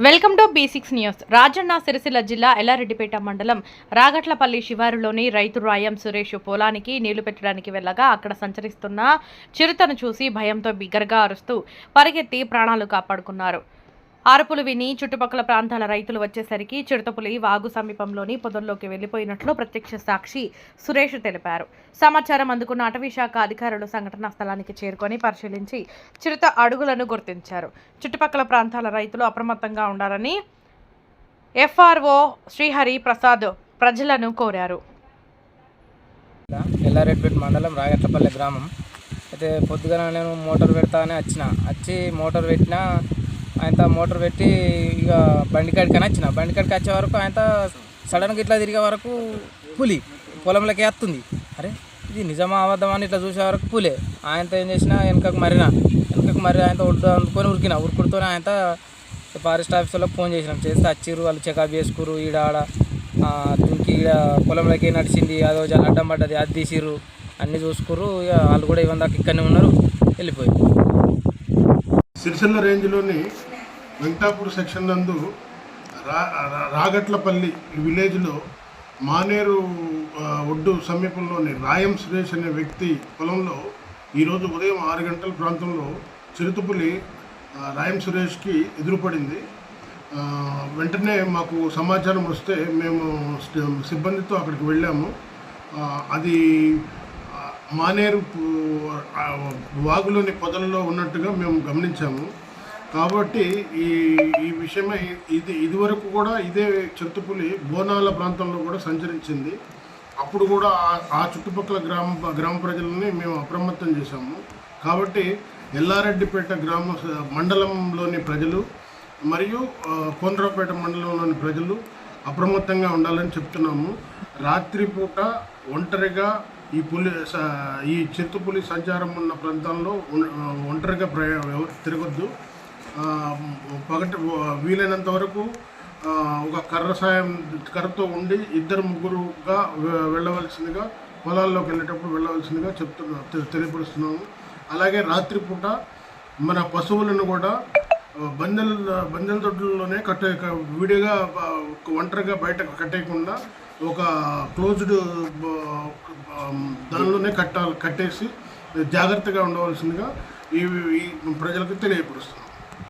Welcome to B six news. Rajanna Sircilla జిల్లా ఎల్లారెడ్డిపేట మండలం రాగట్లపల్లి శివారులోని రైతు రాయం సురేష్ పొలానికి నీళ్ళు పెట్టడానికి వెళ్ళగా అక్కడ సంచరిస్తున్న చిరుతను చూసి భయంతో బిగ్గరగా అరుస్తూ పరిగెత్తి ప్రాణాలు కాపాడుకున్నారు. అరుపులు విని చుట్టుపక్కల ప్రాంతాల రైతులు వచ్చేసరికి చిరుతపులి వాగు సమీపంలోని పొదల్లోకి వెళ్ళిపోయినట్లు ప్రత్యక్ష సాక్షి సురేష్ తెలిపారు. సమాచారం అందుకున్న అటవీ శాఖ అధికారులు సంఘటనా స్థలానికి చేరుకొని పరిశీలించి చిరుత అడుగులను గుర్తించారు. చుట్టుపక్కల ప్రాంతాల రైతులు అప్రమత్తంగా ఉండాలని ఎఫ్ఆర్ఓ శ్రీహరి ప్రసాద్ ప్రజలను కోరారు. ఎల్లారెడ్డిపేట మండలం రాగట్లపల్లి గ్రామం. అయితే పొద్దుగా నేను మోటార్ పెడతా అని వచ్చిన. వచ్చి మోటార్ పెట్టిన ఆయన మోటార్ పెట్టి ఇక బండి కాడికి వచ్చిన. బండికాడికి వచ్చే వరకు ఆయన సడన్గా ఇట్లా తిరిగే వరకు పులి పొలంలోకి వేస్తుంది. అరే ఇది నిజమా అబద్ధమా అని ఇట్లా చూసే వరకు పులే. ఆయనతో ఏం చేసిన వెనకకు మరిన. వెనకకు మరి ఆయనతో ఉడ్డు అందుకొని ఉరికిన. ఉరుకుడుతోనే ఆయన ఫారెస్ట్ ఆఫీసర్లకు ఫోన్ చేసినాం. చేస్తే వచ్చిర్రు వాళ్ళు చెకప్ చేసుకురు ఈడ ఆడ దుంకి ఈడ పొలంలోకి నడిచింది అదో చాలా అడ్డం పడ్డది అది తీసిర్రు అన్నీ చూసుకుర్రు ఇక వాళ్ళు కూడా ఇవన్న దాకా ఇక్కడనే ఉన్నారు వెళ్ళిపోయి సిరిసిల్ల రేంజ్లోని వెంకటాపూర్ సెక్షన్ నందు రా రాగట్లపల్లి విలేజ్లో మానేరు ఒడ్డు సమీపంలోని రాయం సురేష్ అనే వ్యక్తి పొలంలో ఈరోజు ఉదయం ఆరు గంటల ప్రాంతంలో చిరుతపులి రాయం సురేష్కి ఎదురుపడింది. వెంటనే మాకు సమాచారం వస్తే మేము సిబ్బందితో అక్కడికి వెళ్ళాము. అది మానేరు వాగులోని పొదల్లో ఉన్నట్టుగా మేము గమనించాము. కాబట్టి ఈ ఈ విషయమై ఇది ఇదివరకు కూడా ఇదే చిరుతపులి బోనాల ప్రాంతంలో కూడా సంచరించింది. అప్పుడు కూడా ఆ- చుట్టుపక్కల గ్రామ గ్రామ ప్రజలని మేము అప్రమత్తం చేశాము. కాబట్టి ఎల్లారెడ్డిపేట గ్రామ మండలంలోని ప్రజలు మరియు కోనరావుపేట మండలంలోని ప్రజలు అప్రమత్తంగా ఉండాలని చెప్తున్నాము. రాత్రిపూట ఒంటరిగా ఈ పులి స- ఈ చిరుతపులి సంచారం ఉన్న ప్రాంతాల్లో ఒంటరిగా ప్రయా తిరగొద్దు. పగటి వీలైనంత వరకు ఒక కర్ర సాయం కర్రతో ఉండి ఇద్దరు ముగ్గురుగా వెళ్ళవలసిందిగా పొలాల్లోకి వెళ్ళేటప్పుడు వెళ్ళవలసిందిగా చెప్తున్నా తె- తెలియపరుస్తున్నాము. అలాగే రాత్రిపూట మన పశువులను కూడా బందెల బందెల తొట్టుల్లోనే కట్టే విడిగా ఒంటరిగా బయటకు కట్టేయకుండా ఒక క్లోజ్డ్ దానిలోనే కట్టాలి కట్టేసి జాగ్రత్తగా ఉండవలసిందిగా ఈ ప్రజలకు తెలియపరుస్తున్నాం